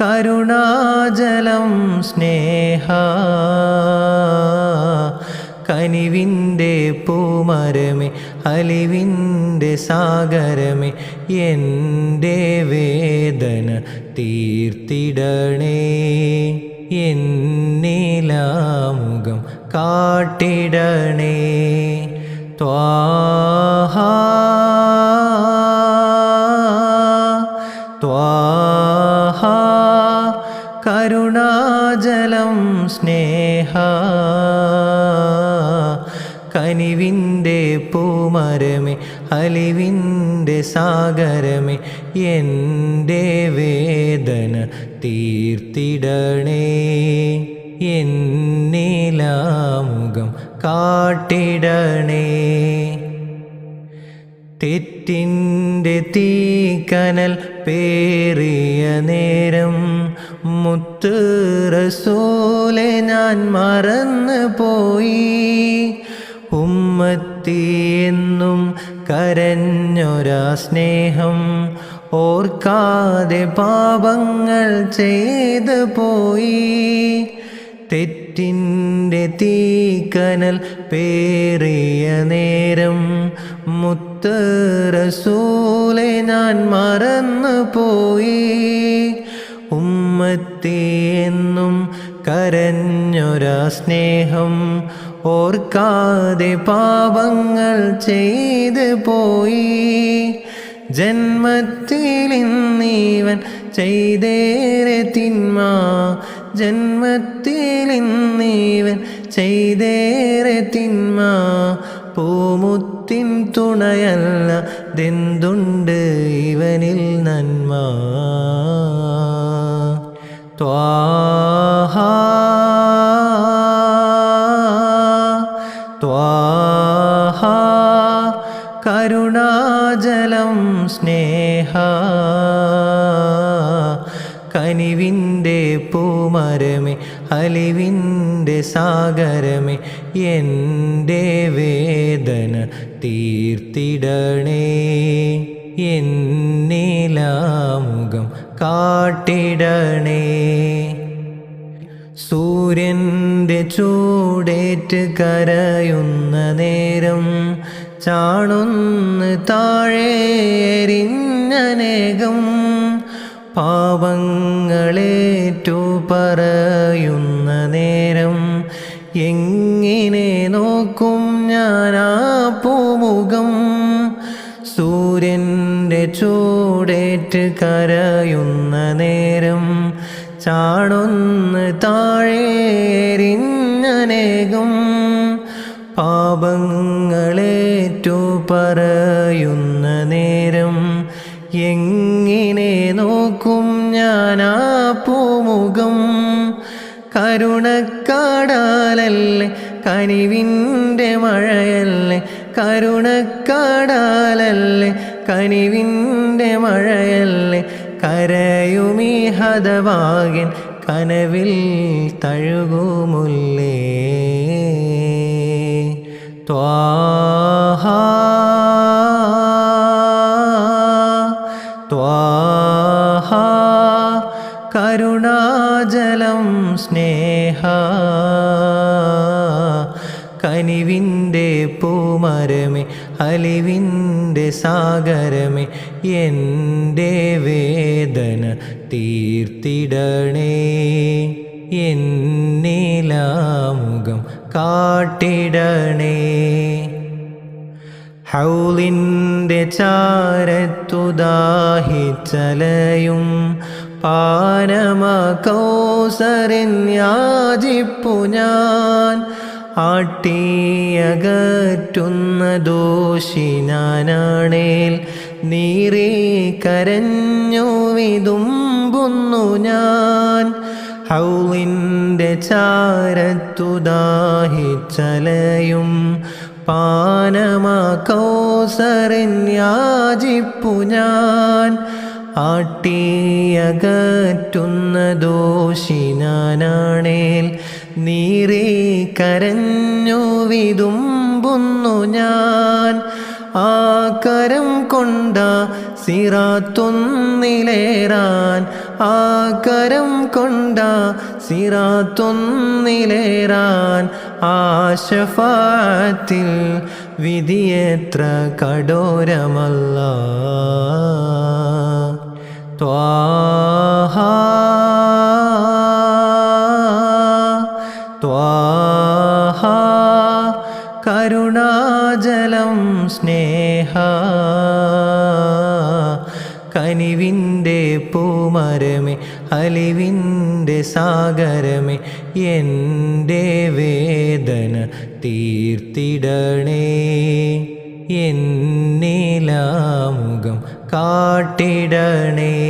കരുണാജലം സ്നേഹ കനിവിന്റെ പൂമരമേ അലിവിന്റെ സാഗരമേ എന്റെ വേദന തീർത്തിടണേ എന്നിലാമുഖം കാട്ടിടണേ. കനിവിന്റെ പൂമരമേ അലിവിന്റെ സാഗരമേ എന്റെ വേദന തീർത്തിടണേ. എന്നിലാമുഖം കാട്ടിടണേ. തെറ്റിന്റെ തീക്കനൽ പേറിയ നേരം മുത്ത് റസൂലെ ഞാൻ മറന്നു പോയി ഉമ്മത്തി എന്നും കരഞ്ഞൊരാ സ്നേഹം ഓർക്കാതെ പാപങ്ങൾ ചെയ്തു പോയി. തെറ്റിന്റെ തീക്കനൽ പേറിയ നേരം മുത്ത് റസൂലെ ഞാൻ മറന്നു പോയി. ഉമ്മത്തി എന്നും കരഞ്ഞൊരാ സ്നേഹം ഓർക്കാതെ പാപങ്ങൾ ചെയ്തു പോയി. ജന്മത്തിലിന്നീവൻ ചെയ്തേറെ തിന്മ. ജന്മത്തിലിന്നീവൻ ചെയ്തേറെ തിന്മ. പൂമുത്തിൻ തുണയല്ല ദെന്തുണ്ട് ഇവനിൽ നന്മ? ത്വാഹ കരുണാജലം സ്നേഹ കനിവിന്റെ പൂമരമേ അലിവിന്റെ സാഗരമേ എന്റെ വേദന തീർത്തിടണേ എന്നിലാമുഖം കാട്ടിടണേ. സൂര്യന്റെ ചൂടേറ്റ് കരയുന്ന നേരം ചാണുന്ന് താഴെ എരിഞ്ഞനേകം പറയുന്ന നേരം എങ്ങനെ നോക്കും ഞാനാ പൂമുഖം സൂര്യന്റെ ചൂടേറ്റ് കരയുന്ന നേരം ചാണൊന്ന് താഴേരിങ്ങനേകും പാപങ്ങളേറ്റു പറയുന്ന നേരം എങ്ങനെ നോക്കും ഞാനാ പൂമുഖം. കരുണക്കാടാലല്ലേ കനിവിന്റെ മഴയല്ലേ കരുണക്കാടാലല്ലേ കനിവിന്റെ മഴയല്ലേ കരയുമീ ഹതവാകൻ കനവിൽ തഴുകുമുല്ലേ? ത്വാഹ ത്വാഹ കരുണാജലം സ്നേഹ കനിവിന്റെ പൂമരമേ അലിവിന്റെ സാഗരമേ എന്റെ വേദന തീർത്തിടണേ. എന്നിലാമുഖം കാട്ടിടണേ. ഹൗലിന്റെ ചാരത്തുദാഹിച്ചലയും പാനമ കൗസരൻ യാചിപ്പു ഞാൻ. ആട്ടിയകറ്റുന്ന ദോഷി ഞാനാണേൽ നീറി കരഞ്ഞു വിതുമ്പുന്നു ഞാൻ. ഹൗലിന്റെ ചാരത്തുദാഹിച്ചലയും പാനമാക്കോസറിഞ്ഞാജിപ്പു ഞാൻ. ആട്ടിയകറ്റുന്ന ദോഷി ഞാനാണേൽ നീറി കരഞ്ഞു വിതുമ്പുന്നു ഞാൻ. ആ കരം കൊണ്ട സിറാത്തൊന്നിലേറാൻ. ആ കരം കൊണ്ട സിറാത്തൊന്നിലേറാൻ. ആശഫാത്തിൽ വിധിയെത്ര കടോരമല്ല ത്വാഹ കരുണാജലം സ്നേഹ. കനിവിന്റെ പൂമരമേ അലിവിന്റെ സാഗരമേ എന്റെ വേദന തീർത്തിടണേ. എന്നിലാമുഖം കാട്ടിടണേ.